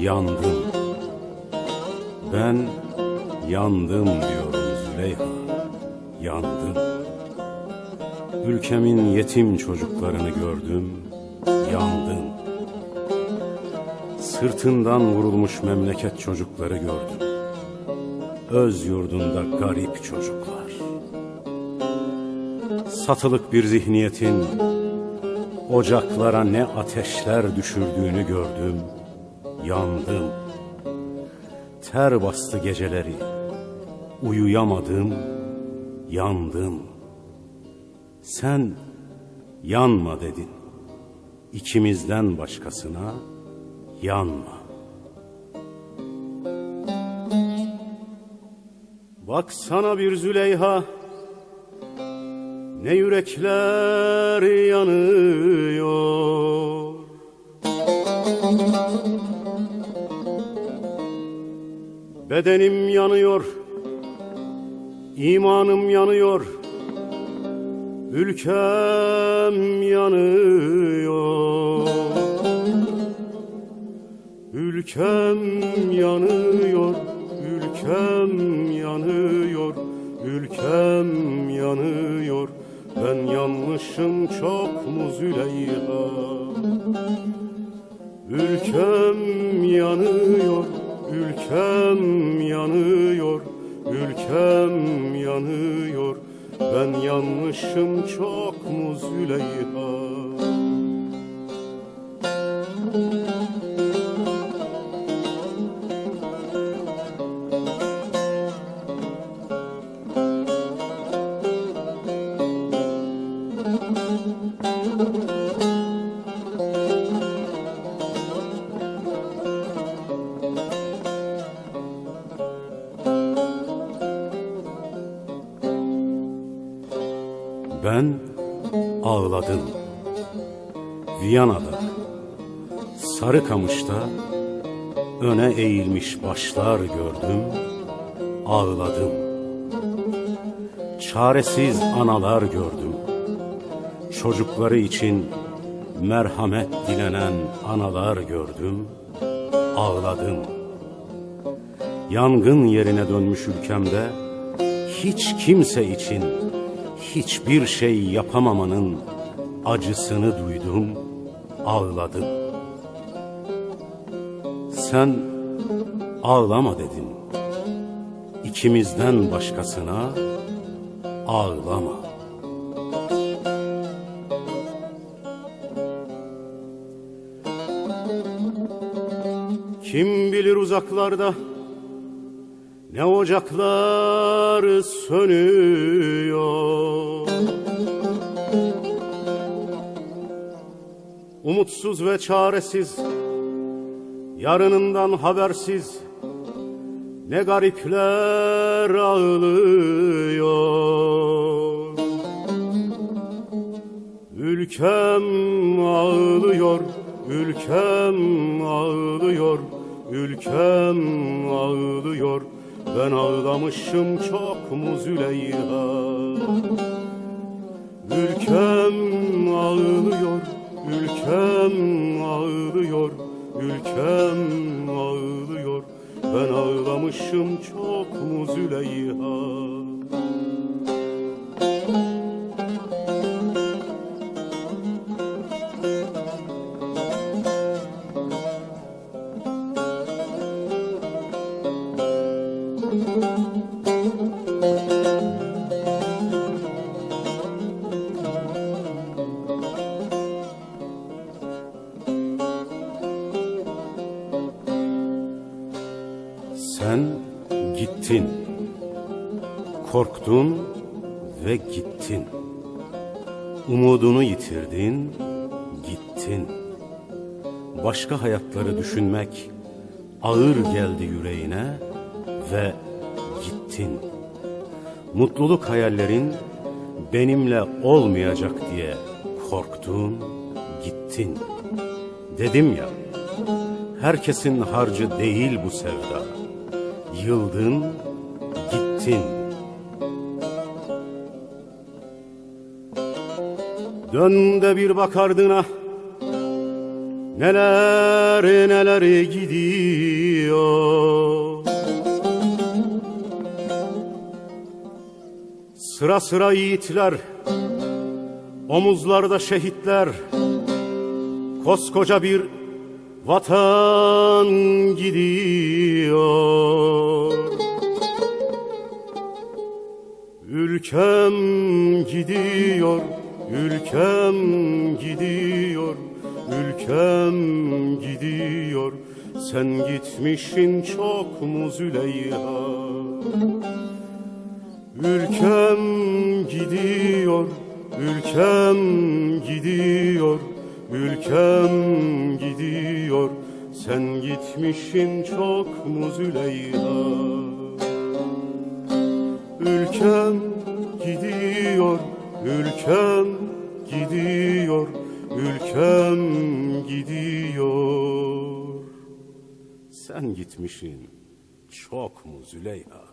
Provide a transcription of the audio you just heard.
Yandım. Ben yandım diyorum Züleyha. Yandım. Ülkemin yetim çocuklarını gördüm. Yandım. Sırtından vurulmuş memleket çocukları gördüm. Öz yurdunda garip çocuklar. Satılık bir zihniyetin ocaklara ne ateşler düşürdüğünü gördüm. Yandım. Ter bastı geceleri. Uyuyamadım. Yandım. Sen yanma dedin. İkimizden başkasına yanma. Baksana bir Züleyha ne yürekler yanıyor Bedenim yanıyor imanım yanıyor Ülkem yanıyor. Ülkem yanıyor Ülkem yanıyor Ülkem yanıyor. Ben yanmışım çok mu Züleyha? Ülkem yanıyor Ülkem yanıyor Ülkem yanıyor. Ben yanmışım çok mu Züleyha Ben ağladım. Viyana'da, Sarıkamış'ta öne eğilmiş başlar gördüm, ağladım. Çaresiz analar gördüm. Çocukları için merhamet dilenen analar gördüm, ağladım. Yangın yerine dönmüş ülkemde hiç kimse için hiçbir şey yapamamanın acısını duydum, ağladım. Sen ağlama dedin. İkimizden başkasına ağlama. Kim bilir uzaklarda ne ocaklar sönüyor Umutsuz ve çaresiz Yarınından habersiz Ne garipler ağlıyor. Ülkem ağlıyor Ülkem ağlıyor Ülkem ağlıyor. Ben ağlamışım çok mu Züleyha Ülkem Ülkem ağlıyor Ülkem ağlıyor. Ben ağlamışım çok mu Züleyha gittin. Korktun ve gittin. Umudunu yitirdin, gittin. Başka hayatları düşünmek ağır geldi yüreğine ve gittin. Mutluluk hayallerin benimle olmayacak diye korktun, gittin. Dedim ya, herkesin harcı değil bu sevda. Yıldın, gittin. Dön de bir bak ardına. Neler neler gidiyor? Sıra sıra yiğitler Omuzlarda şehitler. Koskoca bir vatan gidiyor Ülkem gidiyor, ülkem gidiyor, ülkem gidiyor. Sen gitmişin çok mu Züleyha? Ülkem gidiyor, ülkem gidiyor, ülkem gidiyor. Sen gitmişin çok mu Züleyha? Ülkem gidiyor, ülkem gidiyor, ülkem gidiyor. Sen gitmişin çok mu Züleyha?